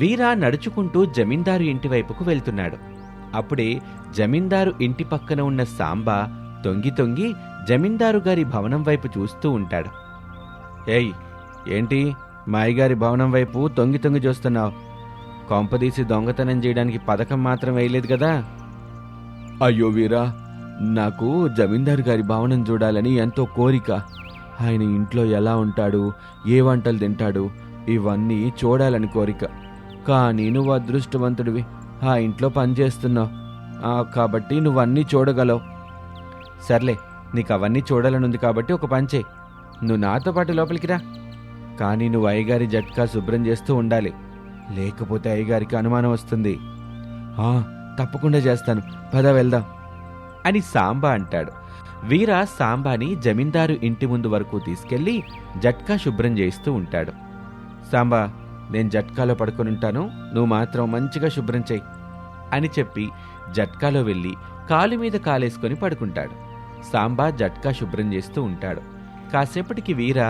వీరా నడుచుకుంటూ జమీందారు ఇంటివైపుకు వెళ్తున్నాడు. అప్పుడే జమీందారు ఇంటి పక్కన ఉన్న సాంబా తొంగి తొంగి జమీందారు గారి భవనం వైపు చూస్తూ ఉంటాడు. ఏయ్ ఏంటి? మాయగారి భవనం వైపు తొంగి తొంగి చూస్తున్నావు. కొంపదీసి దొంగతనం చేయడానికి పథకం మాత్రం వేయలేదు కదా? అయ్యో వీరా నాకు జమీందారు గారి భవనం చూడాలని ఎంతో కోరిక. ఆయన ఇంట్లో ఎలా ఉంటాడు ఏ వంటలు తింటాడు ఇవన్నీ చూడాలని కోరిక. కానీ నువ్వు అదృష్టవంతుడివి. ఆ ఇంట్లో పనిచేస్తున్నావు కాబట్టి నువ్వన్నీ చూడగలవు. సర్లే నీకు అవన్నీ చూడాలనుంది కాబట్టి ఒక పని చేయి. నువ్వు నాతో పాటు లోపలికి రా. కానీ నువ్వు అయ్యగారి జట్కా శుభ్రం చేస్తూ ఉండాలి. లేకపోతే అయ్యగారికి అనుమానం వస్తుంది. "ఆ, తప్పకుండా చేస్తాను. పద వెళ్దాం. అని సాంబా అంటాడు. వీర సాంబాని జమీందారు ఇంటి ముందు వరకు తీసుకెళ్ళి జట్కా శుభ్రం చేస్తూ ఉంటాడు. సాంబా నేను జట్కాలో పడుకొనుంటాను నువ్వు మాత్రం మంచిగా శుభ్రం చెయ్యి అని చెప్పి జట్కాలో వెళ్ళి కాలు మీద కాలేసుకొని పడుకుంటాడు. సాంబా జట్కా శుభ్రం చేస్తూ ఉంటాడు. కాసేపటికి వీరా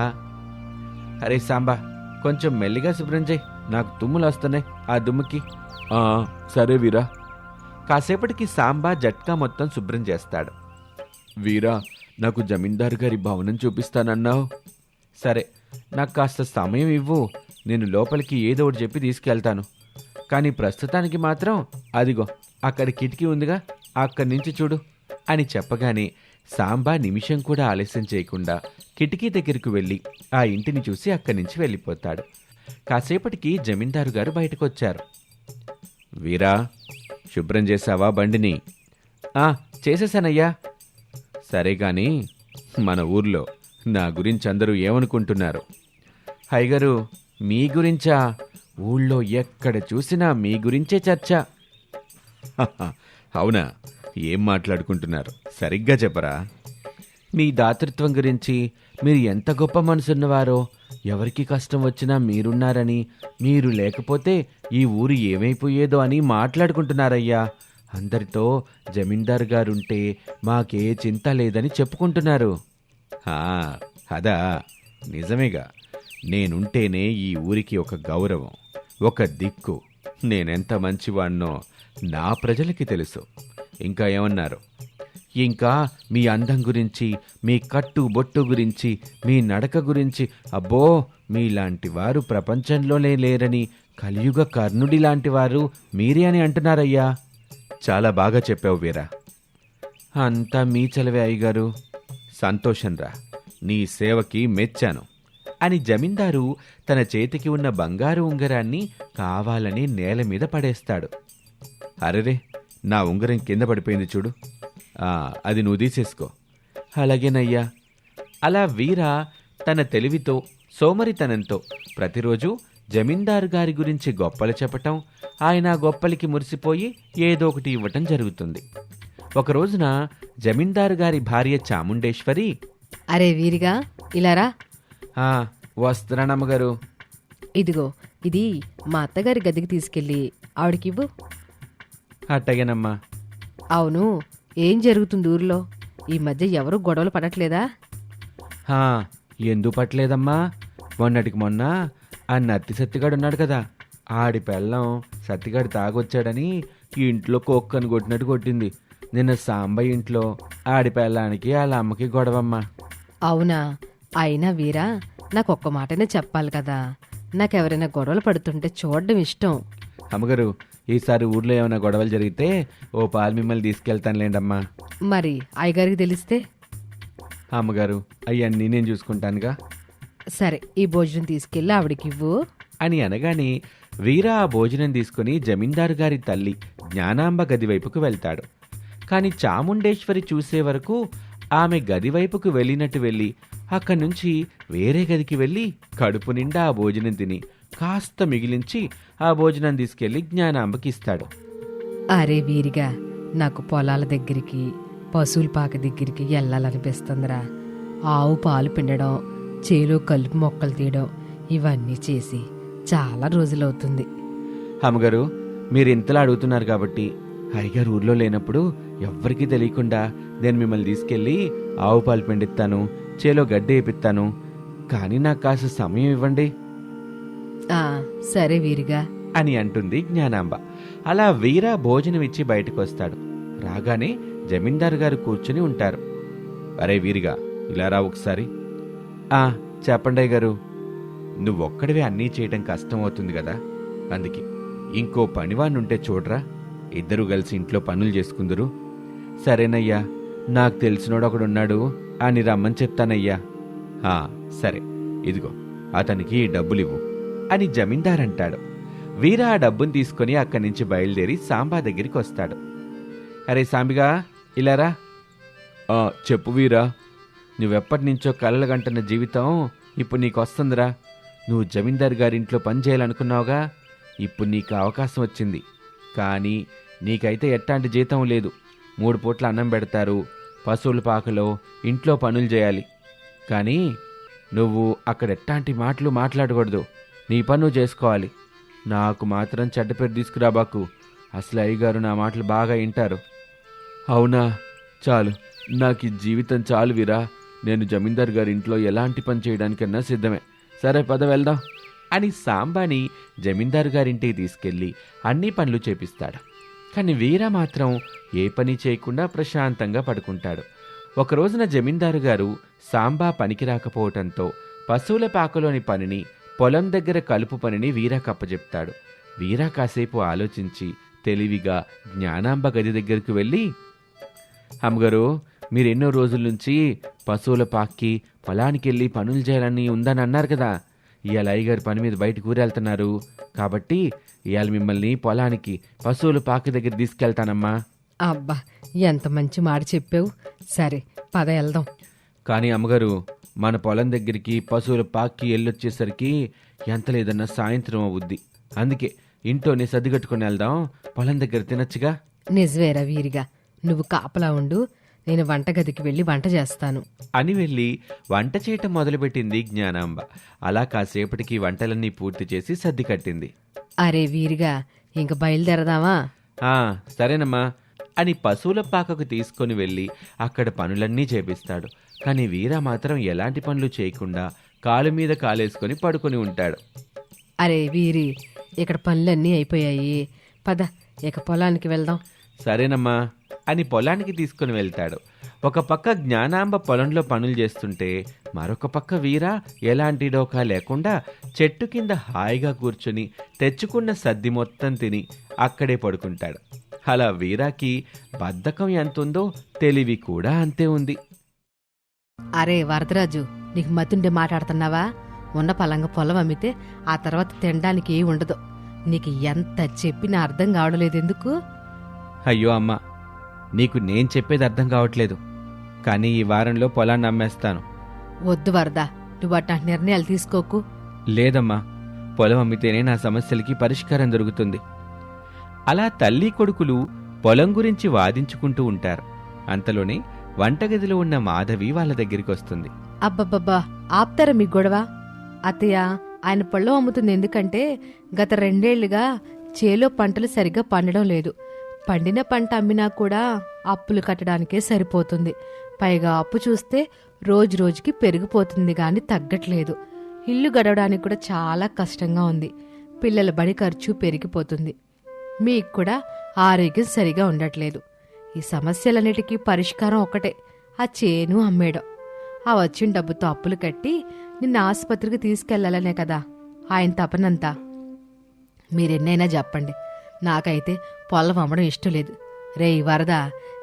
అరే సాంబా కొంచెం మెల్లిగా శుభ్రం చేయి నాకు తుమ్ములు వస్తున్నాయి ఆ దుమ్ముకి. సరే వీరా. కాసేపటికి సాంబా జట్కా మొత్తం శుభ్రం చేస్తాడు. వీరా నాకు జమీందారు గారి భవనం చూపిస్తానన్నావు. సరే నాకు కాస్త సమయం ఇవ్వు నేను లోపలికి ఏదో ఒకటి చెప్పి తీసుకెళ్తాను. కానీ ప్రస్తుతానికి మాత్రం అదిగో అక్కడ కిటికీ ఉందిగా అక్కడి నుంచి చూడు అని చెప్పగానే సాంబా నిమిషం కూడా ఆలస్యం చేయకుండా కిటికీ దగ్గరకు వెళ్ళి ఆ ఇంటిని చూసి అక్కడి నుంచి వెళ్ళిపోతాడు. కాసేపటికి జమీందారు గారు బయటకొచ్చారు. వీరా శుభ్రం చేశావా బండిని? ఆ చేసేసానయ్యా సరే గాని మన ఊర్లో నా గురించి అందరూ ఏమనుకుంటున్నారు? హైగరు మీ గురించా? ఊళ్ళో ఎక్కడ చూసినా మీ గురించే చర్చ. అవునా? ఏం మాట్లాడుకుంటున్నారు? సరిగ్గా చెప్పరా? మీ దాతృత్వం గురించి మీరు ఎంత గొప్ప మనసున్నవారో ఎవరికి కష్టం వచ్చినా మీరున్నారని మీరు లేకపోతే ఈ ఊరు ఏమైపోయేదో అని మాట్లాడుకుంటున్నారయ్యా. అందరితో జమీందారు గారుంటే మాకే చింత లేదని చెప్పుకుంటున్నారు. అదా. నిజమేగా. నేనుంటేనే ఈ ఊరికి ఒక గౌరవం ఒక దిక్కు. నేనెంత మంచివాణ్ణో నా ప్రజలకి తెలుసు. ఇంకా ఏమన్నారు? ఇంకా మీ అందం గురించి మీ కట్టు బొట్టు గురించి మీ నడక గురించి అబ్బో మీలాంటి వారు ప్రపంచంలోనే లేరని కలియుగ కర్ణుడి లాంటి వారు మీరే అని అంటున్నారయ్యా. చాలా బాగా చెప్పావు వీరా. అంతా మీ చలవే అయ్యగారు. సంతోషంరా. నీ సేవకి మెచ్చాను. అని జమీందారు తన చేతికి ఉన్న బంగారు ఉంగరాన్ని కావాలని నేల మీద పడేస్తాడు. అరెరే నా ఉంగరం కింద పడిపోయింది చూడు. అది నువ్వు తీసేసుకో. అలాగేనయ్యా. అలా వీర తన తెలివితో సోమరితనంతో ప్రతిరోజు జమీందారు గారి గురించి గొప్పలు చెప్పటం ఆయన గొప్పలకి మురిసిపోయి ఏదో ఒకటి ఇవ్వటం జరుగుతుంది. ఒక రోజున జమీందారు గారి భార్య చాముండేశ్వరి అరే వీరిగా ఇలారా "ఆ, వస్తున్నానమ్మగారు ఇదిగో ఇది మా అత్తగారి గదికి తీసుకెళ్ళి ఆవిడకివ్వు. అట్టగేనమ్మా. అవును ఏం జరుగుతుంది ఊర్లో? ఈ మధ్య ఎవరు గొడవలు పడట్లేదా? హా, ఎందుకు పట్టలేదమ్మా? మొన్నటికి మొన్న ఆ నత్తి సత్తిగాడు ఉన్నాడు కదా ఆడి పెళ్ళం సత్తిగాడు తాగొచ్చాడని ఈ ఇంట్లో కుక్కను కొట్టినట్టు కొట్టింది. నిన్న సాంబయ్య ఇంట్లో ఆడి పెళ్ళానికి వాళ్ళ అమ్మకి గొడవమ్మా. అవునా? అయినా వీరా నాకు ఒక్క మాటనే చెప్పాలి కదా. నాకెవరైనా గొడవలు పడుతుంటే చూడడం ఇష్టం. అమ్మగారు ఈసారి ఊర్లో ఏమైనా గొడవలు జరిగితే ఓ పాలు మిమ్మల్ని తీసుకెళ్తానులేండమ్మా. మరి అయ్యగారికి తెలిస్తే? అమ్మగారు అవన్నీ నేను చూసుకుంటానుగా. సరే ఈ భోజనం తీసుకెళ్ళి ఆవిడకివ్వు. అని అనగానే వీరా ఆ భోజనం తీసుకుని జమీందారు గారి తల్లి జ్ఞానాంబ గది వైపుకు వెళ్తాడు. కాని చాముండేశ్వరి చూసే వరకు ఆమె గది వైపుకు వెళ్ళినట్టు వెళ్ళి అక్కడి నుంచి వేరే గదికి వెళ్ళి కడుపు నిండా ఆ భోజనం తిని కాస్త మిగిలించి ఆ భోజనం తీసుకెళ్ళి జ్ఞానాంబకి ఇస్తాడు. అరే వీరిగా నాకు పొలాల దగ్గరికి పశువుల పాక దగ్గరికి వెళ్ళాలనిపిస్తుందిరా. ఆవు పాలు పిండడం చేలో కలుపు మొక్కలు తీయడం ఇవన్నీ చేసి చాలా రోజులవుతుంది. అమ్మగారు మీరు ఇంతలా అడుగుతున్నారు కాబట్టి హరిగారు ఊర్లో లేనప్పుడు ఎవ్వరికీ తెలియకుండా నేను మిమ్మల్ని తీసుకెళ్ళి ఆవు పాలు పిండిస్తాను చేలో గడ్డి వేపిస్తాను కానీ నాకు కాస్త సమయం ఇవ్వండి. ఆ, సరే వీరిగా. అని అంటుంది జ్ఞానాంబ. అలా వీర భోజనం ఇచ్చి బయటకు వస్తాడు రాగానే జమీందారు గారు కూర్చుని ఉంటారు. అరే వీరిగా ఇలా రా ఒకసారి. ఆ చెప్పండి గారు. నువ్వొక్కడివే అన్నీ చేయటం కష్టం అవుతుంది కదా. అందుకే ఇంకో పనివాణ్ణుంటే చూడరా. ఇద్దరు కలిసి ఇంట్లో పనులు చేసుకుందరు. సరేనయ్యా నాకు తెలిసినోడు ఒకడున్నాడు అని రమ్మని చెప్తానయ్యా. హా సరే ఇదిగో అతనికి ఈ డబ్బులివ్వు అని జమీందార్ అంటాడు వీర ఆ డబ్బుని తీసుకొని అక్కడి నుంచి బయలుదేరి సాంబా దగ్గరికి వస్తాడు. అరే సాంబిగా ఇలారా "ఆ, చెప్పు వీరా నువ్వెప్పటి నుంచో కలలు జీవితం ఇప్పుడు నీకు వస్తుందిరా. నువ్వు జమీందార్ గారింట్లో పని చేయాలనుకున్నావుగా ఇప్పుడు నీకు అవకాశం వచ్చింది. కానీ నీకైతే ఎట్లాంటి జీతం లేదు. మూడు పూట్ల అన్నం పెడతారు పశువుల పాకలో ఇంట్లో పనులు చేయాలి. కానీ నువ్వు అక్కడ ఎట్లాంటి మాటలు మాట్లాడకూడదు. నీ పని నువ్వు చేసుకోవాలి. నాకు మాత్రం చెడ్డ పేరు తీసుకురాబాకు అసలు అయ్యగారు నా మాటలు బాగా వింటారు. అవునా? చాలు. నాకు ఈ జీవితం చాలు వీరా. నేను జమీందార్ గారి ఇంట్లో ఎలాంటి పని చేయడానికన్నా సిద్ధమే. సరే పద వెళ్దాం. అని సాంబాని జమీందారు గారింటికి తీసుకెళ్ళి అన్ని పనులు చేపిస్తాడు. కానీ వీర మాత్రం ఏ పని చేయకుండా ప్రశాంతంగా పడుకుంటాడు. ఒక రోజున జమీందారు గారు సాంబా పనికి రాకపోవటంతో పశువుల పాకలోని పనిని పొలం దగ్గర కలుపు పనిని వీరా కప్పజెప్తాడు. వీరా కాసేపు ఆలోచించి తెలివిగా జ్ఞానాంబ గది దగ్గరకు వెళ్ళి అమ్మగారు మీరెన్నో రోజుల నుంచి పశువుల పాక్కి పొలానికి వెళ్ళి పనులు చేయాలని ఉందని అన్నారు కదా. ఇవాళ అయ్యగారు పని మీద బయటకు ఊరెళ్తున్నారు. కాబట్టి ఇవాళ మిమ్మల్ని పొలానికి పశువుల పాక దగ్గర తీసుకెళ్తానమ్మా. అబ్బా ఎంత మంచి మాట చెప్పావు. సరే పద వెళ్దాం. కానీ అమ్మగారు మన పొలం దగ్గరికి పశువుల పాక్కి వెళ్ళొచ్చేసరికి ఎంత లేదన్నా సాయంత్రం అవుద్ది. అందుకే ఇంట్లోనే సర్దిగట్టుకుని వెళ్దాం. పొలం దగ్గర తినచ్చుగా. నిజవేరా వీరిగా. నువ్వు కాపలా ఉండు నేను వంటగదికి వెళ్ళి వంట చేస్తాను. అని వెళ్ళి వంట చేయటం మొదలుపెట్టింది జ్ఞానాంబ. అలా కాసేపటికి వంటలన్నీ పూర్తి చేసి సర్ది కట్టింది. అరే వీరిగా ఇంక బయలుదేరదామా? ఆ సరేనమ్మా అని పశువుల పాకకు తీసుకొని వెళ్ళి అక్కడ పనులన్నీ చేపిస్తాడు. కానీ వీర మాత్రం ఎలాంటి పనులు చేయకుండా కాలు మీద కాలేసుకొని పడుకొని ఉంటాడు. అరే వీరి ఇక్కడ పనులన్నీ అయిపోయాయి. పద ఇక పొలానికి వెళ్దాం. సరేనమ్మా. అని పొలానికి తీసుకుని వెళ్తాడు. ఒక పక్క జ్ఞానాంబ పొలంలో పనులు చేస్తుంటే మరొక పక్క వీర ఎలాంటి డోకా లేకుండా చెట్టు కింద హాయిగా కూర్చుని తెచ్చుకున్న సద్ది మొత్తం తిని అక్కడే పడుకుంటాడు. అలా వీరాకి బద్ధకం ఎంతుందో తెలివి కూడా అంతే ఉంది. అరే వరదరాజు నీకు మతుండే మాట్లాడుతున్నావా? ఉన్న పలంగా పొలం అమ్మితే ఆ తర్వాత తినడానికి ఏ ఉండదు నీకు ఎంత చెప్పినా అర్థం కావడం లేదు ఎందుకు అయ్యో అమ్మా నీకు నేను చెప్పేది అర్థం కావట్లేదు. కానీ ఈ వారంలో పొలాన్ని అమ్మేస్తాను. వద్దు వరద నువ్వు అట్లాంటి నిర్ణయాలు తీసుకోకు. లేదమ్మా పొలం అమ్మితేనే నా సమస్యలకి పరిష్కారం దొరుకుతుంది. అలా తల్లి కొడుకులు పొలం గురించి వాదించుకుంటూ ఉంటారు. అంతలోనే వంటగదిలో ఉన్న మాధవి వాళ్ళ దగ్గరికి వస్తుంది. అబ్బబ్బబ్బా ఆప్తారా మీ గొడవ? అత్తయ్య ఆయన పళ్ళం అమ్ముతుంది ఎందుకంటే గత రెండేళ్ళుగా చేలో పంటలు సరిగ్గా పండడం లేదు. పండిన పంట అమ్మినా కూడా అప్పులు కట్టడానికే సరిపోతుంది. పైగా అప్పు చూస్తే రోజు రోజుకి పెరిగిపోతుంది కానీ తగ్గట్లేదు. ఇల్లు గడవడానికి కూడా చాలా కష్టంగా ఉంది. పిల్లల బడి ఖర్చు పెరిగిపోతుంది. మీకు కూడా ఆరోగ్యం సరిగా ఉండట్లేదు. ఈ సమస్యలన్నిటికీ పరిష్కారం ఒకటే ఆ చేను అమ్మేయడం. ఆ వచ్చిన డబ్బుతో అప్పులు కట్టి నిన్న ఆసుపత్రికి తీసుకెళ్ళాలనే కదా. ఆయన తపనంతా. మీరెన్నైనా చెప్పండి. నాకైతే పొలం అమ్మడం ఇష్టం లేదు. రే వరద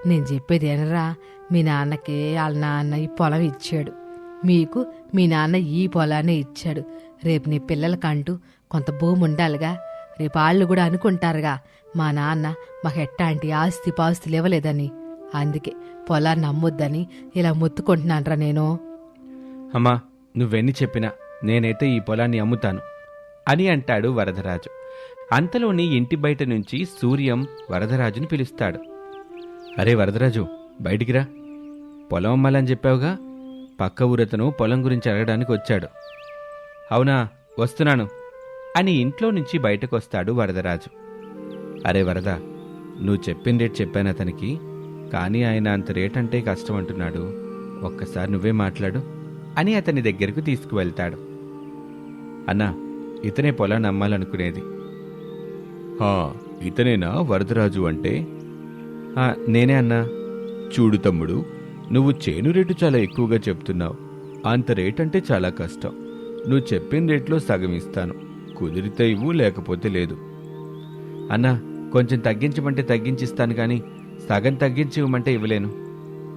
నేను చెప్పేది ఏనరా మీ నాన్నకి వాళ్ళ నాన్న ఈ పొలం ఇచ్చాడు. మీకు మీ నాన్న ఈ పొలాన్ని ఇచ్చాడు. రేపు నీ పిల్లలకంటూ కొంత భూమి ఉండాలిగా. రేపు వాళ్ళు కూడా అనుకుంటారుగా మా నాన్న మాకు ఎట్టాంటి ఆస్తి పాస్తులు ఇవ్వలేదని. అందుకే పొలాన్ని అమ్మొద్దని ఇలా మొత్తుకుంటున్నానరా నేను. అమ్మా నువ్వెన్ని చెప్పినా నేనైతే ఈ పొలాన్ని అమ్ముతాను అని అంటాడు వరదరాజు. అంతలోని ఇంటి బయట నుంచి సూర్యం వరదరాజుని పిలుస్తాడు. అరే వరదరాజు బయటికి రా. పొలం అమ్మాలని చెప్పావుగా? పక్క ఊరతను పొలం గురించి అడగడానికి వచ్చాడు. అవునా వస్తున్నాను అని ఇంట్లో నుంచి బయటకు వస్తాడు వరదరాజు. అరే వరద నువ్వు చెప్పిన రేట్ చెప్పాను అతనికి కానీ ఆయన అంత రేట్ అంటే కష్టం అంటున్నాడు ఒక్కసారి నువ్వే మాట్లాడు అని అతని దగ్గరకు తీసుకువెళ్తాడు. అన్నా ఇతనే పొలాన్ని అమ్మాలనుకునేది. ఇతనేనా వరదరాజు అంటే? నేనే అన్నా. చూడు తమ్ముడు నువ్వు చేను రేటు చాలా ఎక్కువగా చెప్తున్నావు. అంత రేట్ అంటే చాలా కష్టం. నువ్వు చెప్పిన రేట్లో సగం ఇస్తాను. కుదిరితే ఇవ్వు లేకపోతే లేదు. అన్నా కొంచెం తగ్గించమంటే తగ్గించిస్తాను కానీ సగం తగ్గించి ఇవ్వమంటే ఇవ్వలేను.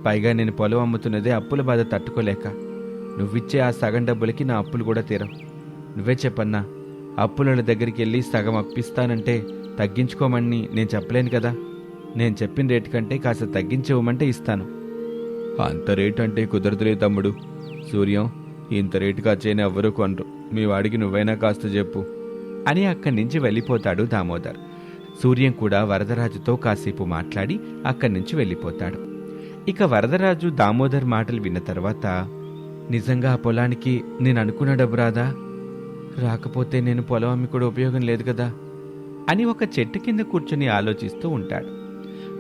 పైగా నేను పొలం అమ్ముతున్నదే అప్పుల బాధ తట్టుకోలేక. నువ్విచ్చే ఆ సగం డబ్బులకి నా అప్పులు కూడా తీరం. నువ్వే చెప్పన్నా అప్పుల దగ్గరికి వెళ్ళి సగం అప్పిస్తానంటే తగ్గించుకోమని నేను చెప్పలేను కదా. నేను చెప్పిన రేటు కంటే కాస్త తగ్గించి ఇవ్వమంటే ఇస్తాను. అంత రేటు అంటే కుదరదులే తమ్ముడు. సూర్యం ఇంత రేటుగా చేయని ఎవ్వరూ కొనరు. మీ వాడికి నువ్వైనా కాస్త చెప్పు. అని అక్కడి నుంచి వెళ్ళిపోతాడు దామోదర్. సూర్యం కూడా వరదరాజుతో కాసేపు మాట్లాడి అక్కడి నుంచి వెళ్ళిపోతాడు. ఇక వరదరాజు దామోదర్ మాటలు విన్న తర్వాత నిజంగా ఆ పొలానికి నేను అనుకున్న డబ్బు రాదా? రాకపోతే నేను పొలం అమ్మి కూడా ఉపయోగం లేదు కదా? అని ఒక చెట్టు కింద కూర్చుని ఆలోచిస్తూ ఉంటాడు.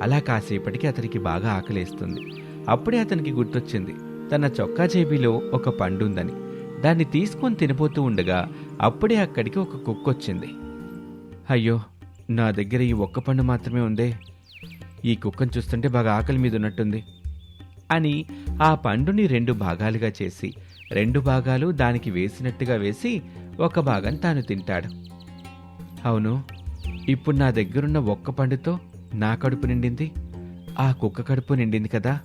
అలా కాసేపటికి అతనికి బాగా ఆకలేస్తుంది. అప్పుడే అతనికి గుర్తొచ్చింది. తన చొక్కా జేబీలో ఒక పండు ఉందని దాన్ని తీసుకొని తినిపోతూ ఉండగా అప్పుడే అక్కడికి ఒక కుక్క వచ్చింది అయ్యో నా దగ్గర ఈ ఒక్క పండు మాత్రమే ఉందే. ఈ కుక్కను చూస్తుంటే బాగా ఆకలి మీద ఉన్నట్టుంది. అని ఆ పండుని రెండు భాగాలుగా చేసి రెండు భాగాలు దానికి వేసినట్టుగా వేసి ఒక భాగం తాను తింటాడు. అవును ఇప్పుడు నా దగ్గరున్న ఒక్క పండుతో నా కడుపు నిండింది. ఆ కుక్క కడుపు నిండింది కదా.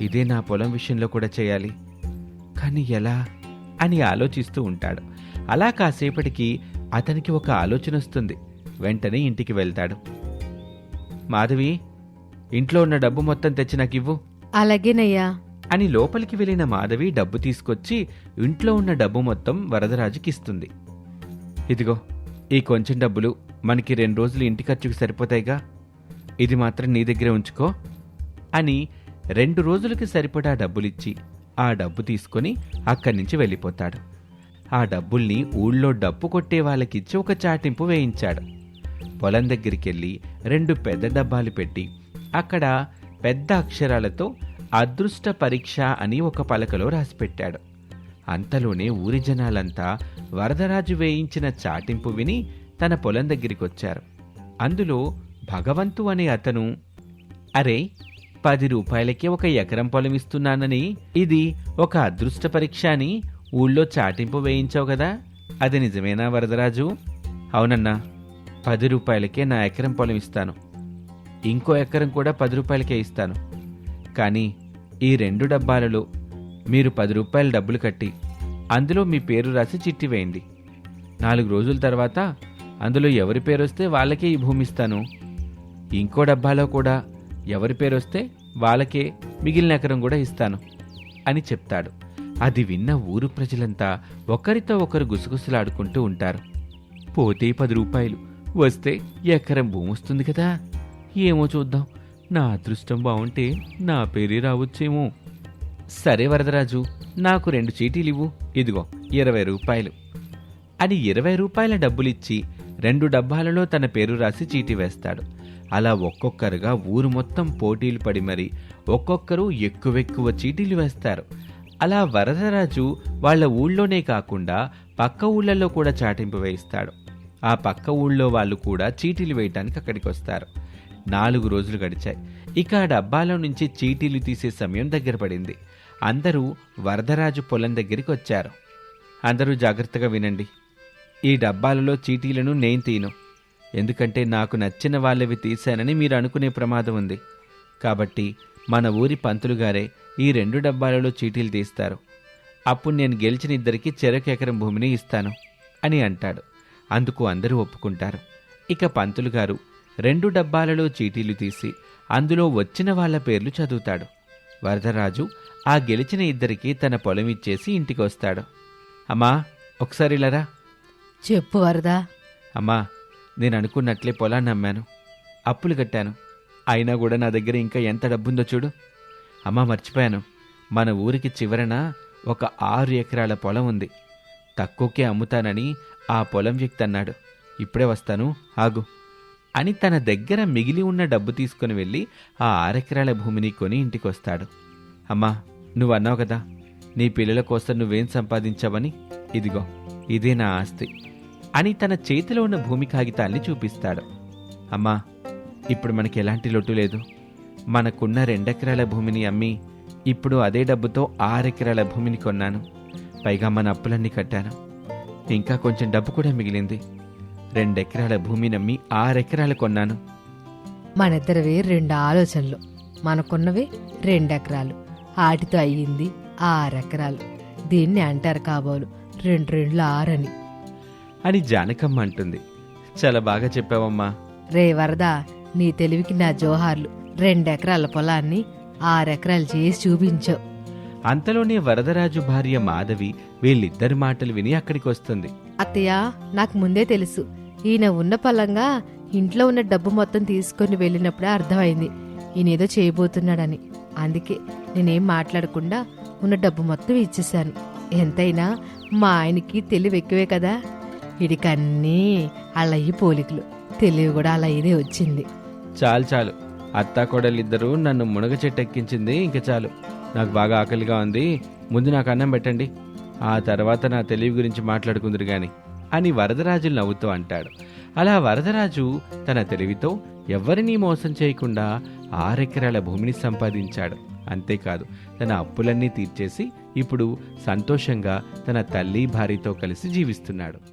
ఇదే నా పొలం విషయంలో కూడా చేయాలి. కానీ ఎలా? అని ఆలోచిస్తూ ఉంటాడు. అలా కాసేపటికి అతనికి ఒక ఆలోచన వస్తుంది. వెంటనే ఇంటికి వెళ్తాడు. మాధవి ఇంట్లో ఉన్న డబ్బు మొత్తం తెచ్చి నాకు ఇవ్వు అలాగేనయ్యా. అని లోపలికి వెళ్ళిన మాధవి డబ్బు తీసుకొచ్చి ఇంట్లో ఉన్న డబ్బు మొత్తం వరదరాజుకి ఇస్తుంది. ఇదిగో ఈ కొంచెం డబ్బులు మనకి రెండు రోజులు ఇంటి ఖర్చుకు సరిపోతాయిగా. ఇది మాత్రం నీ దగ్గరే ఉంచుకో అని రెండు రోజులకి సరిపడా డబ్బులిచ్చి ఆ డబ్బు తీసుకొని అక్కడి నుంచి వెళ్ళిపోతాడు. ఆ డబ్బుల్ని ఊళ్ళో డబ్బు కొట్టే వాళ్ళకిచ్చి ఒక చాటింపు వేయించాడు. పొలం దగ్గరికి వెళ్ళి రెండు పెద్ద డబ్బాలు పెట్టి అక్కడ పెద్ద అక్షరాలతో అదృష్ట పరీక్ష అని ఒక పలకలో రాసిపెట్టాడు. అంతలోనే ఊరి జనాలంతా వరదరాజు వేయించిన చాటింపు విని తన పొలం దగ్గరికొచ్చారు. అందులో భగవంతు అనే అతను అరే పది రూపాయలకే ఒక ఎకరం పొలం ఇస్తున్నానని ఇది ఒక అదృష్ట పరీక్ష అని ఊళ్ళో చాటింపు వేయించావు కదా అది నిజమేనా వరదరాజు? అవునన్నా పది రూపాయలకే నా ఎకరం పొలం ఇస్తాను. ఇంకో ఎకరం కూడా పది రూపాయలకే ఇస్తాను. కానీ ఈ రెండు డబ్బాలలో మీరు పది రూపాయల డబ్బులు కట్టి అందులో మీ పేరు రాసి చిట్టి వేయండి. నాలుగు రోజుల తర్వాత అందులో ఎవరి పేరు వస్తే వాళ్ళకే ఈ భూమి ఇస్తాను. ఇంకో డబ్బాలో కూడా ఎవరి పేరు వస్తే వాళ్ళకే మిగిలిన ఎకరం కూడా ఇస్తాను అని చెప్తాడు. అది విన్న ఊరు ప్రజలంతా ఒకరితో ఒకరు గుసగుసలాడుకుంటూ ఉంటారు. పోతే పది రూపాయలు వస్తే ఎకరం భూమి వస్తుంది కదా? ఏమో చూద్దాం. నా అదృష్టం బాగుంటే నా పేరే రావచ్చేమో. సరే వరదరాజు నాకు రెండు చీటీలు ఇవ్వు. ఇదిగో ఇరవై రూపాయలు. అని ఇరవై రూపాయల డబ్బులిచ్చి రెండు డబ్బాలలో తన పేరు రాసి చీటీ వేస్తాడు. అలా ఒక్కొక్కరుగా ఊరు మొత్తం పోటీలు పడి మరి ఒక్కొక్కరు ఎక్కువెక్కువ చీటీలు వేస్తారు. అలా వరదరాజు వాళ్ళ ఊళ్ళోనే కాకుండా పక్క ఊళ్ళల్లో కూడా చాటింపు వేయిస్తాడు. ఆ పక్క ఊళ్ళో వాళ్ళు కూడా చీటీలు వేయటానికి అక్కడికి వస్తారు నాలుగు రోజులు గడిచాయి. ఇక ఆ డబ్బాలో నుంచి చీటీలు తీసే సమయం దగ్గర పడింది. అందరూ వరదరాజు పొలం దగ్గరికి వచ్చారు. అందరూ జాగ్రత్తగా వినండి. ఈ డబ్బాలలో చీటీలను నేను తీను. ఎందుకంటే నాకు నచ్చిన వాళ్ళవి తీశానని మీరు అనుకునే ప్రమాదం ఉంది. కాబట్టి మన ఊరి పంతులు గారే ఈ రెండు డబ్బాలలో చీటీలు తీస్తారు. అప్పుడు నేను గెలిచిన ఇద్దరికి చెరకు ఎకరం భూమిని ఇస్తాను అని అంటాడు. అందుకు అందరూ ఒప్పుకుంటారు. ఇక పంతులు గారు రెండు డబ్బాలలో చీటీలు తీసి అందులో వచ్చిన వాళ్ళ పేర్లు చదువుతాడు. వరదరాజు ఆ గెలిచిన ఇద్దరికి తన పొలం ఇచ్చేసి ఇంటికి వస్తాడు. అమ్మా ఒకసారి ఇలారా చెప్పు వరదా. అమ్మా నేను అనుకున్నట్లే పొలాన్ని అమ్మాను. అప్పులు కట్టాను. అయినా కూడా నా దగ్గర ఇంకా ఎంత డబ్బుందో చూడు. అమ్మా మర్చిపోయాను. మన ఊరికి చివరన ఒక ఆరు ఎకరాల పొలం ఉంది. తక్కువకే అమ్ముతానని ఆ పొలం వ్యక్తి అన్నాడు ఇప్పుడే వస్తాను. ఆగు. అని తన దగ్గర మిగిలి ఉన్న డబ్బు తీసుకుని వెళ్ళి ఆ ఆరెకరాల భూమిని కొని ఇంటికి వస్తాడు అమ్మా నువ్వు అన్నావు కదా నీ పిల్లల కోసం నువ్వేం సంపాదించావని? ఇదిగో ఇదే నా ఆస్తి అని తన చేతిలో ఉన్న భూమి కాగితాల్ని చూపిస్తాడు. అమ్మా ఇప్పుడు మనకి ఎలాంటి లొట్టు లేదు. మనకున్న రెండెకరాల భూమిని అమ్మి ఇప్పుడు అదే డబ్బుతో ఆరెకరాల భూమిని కొన్నాను. పైగా మన అప్పులన్నీ కట్టాను. ఇంకా కొంచెం డబ్బు కూడా మిగిలింది. రెండెకరాల భూమిని అమ్మి ఆరెకరాలు కొన్నాను. మనిద్దరివి రెండు ఆలోచనలు. మనకున్నవి రెండెకరాలు. ఆటితో అయ్యింది ఆరెకరాలు. దీన్ని అంటారు కాబోలు. రెండు రెండ్లు ఆరని. అని జానకమ్మ అంటుంది. చాలా బాగా చెప్పావమ్మా. రే వరదా నీ తెలివికి నా జోహార్లు. రెండెకరాల పొలాన్ని ఆరెకరాలు చేసి చూపించావు అంతలోనే వరదరాజు భార్య మాధవి వీళ్ళిద్దరి మాటలు విని అక్కడికి వస్తుంది అత్తయ్య నాకు ముందే తెలుసు. ఈయన ఉన్న పలంగా ఇంట్లో ఉన్న డబ్బు మొత్తం తీసుకొని వెళ్ళినప్పుడే అర్థమైంది. ఈయన ఏదో చేయబోతున్నాడని. అందుకే నేనేం మాట్లాడకుండా ఉన్న డబ్బు మొత్తం ఇచ్చేశాను. ఎంతైనా మా ఆయనకి తెలివి ఎక్కువే కదా. ఇడికన్నీ అలయ్యి పోలికలు. తెలివి కూడా అలయ్యదే వచ్చింది. చాలు చాలు. అత్తా కోడలిద్దరూ నన్ను మునగ చెట్టు ఎక్కించింది ఇంక చాలు. నాకు బాగా ఆకలిగా ఉంది. ముందు నాకు అన్నం పెట్టండి. ఆ తర్వాత నా తెలివి గురించి మాట్లాడుకుందరు కానీ అని వరదరాజు నవ్వుతూ అంటాడు. అలా వరదరాజు తన తెలివితో ఎవరినీ మోసం చేయకుండా ఆరెకరాల భూమిని సంపాదించాడు. అంతేకాదు తన అప్పులన్నీ తీర్చేసి ఇప్పుడు సంతోషంగా తన తల్లి భార్యతో కలిసి జీవిస్తున్నాడు.